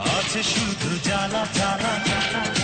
আছে শুধু জ্বালা জ্বালা জ্বালা।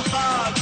your.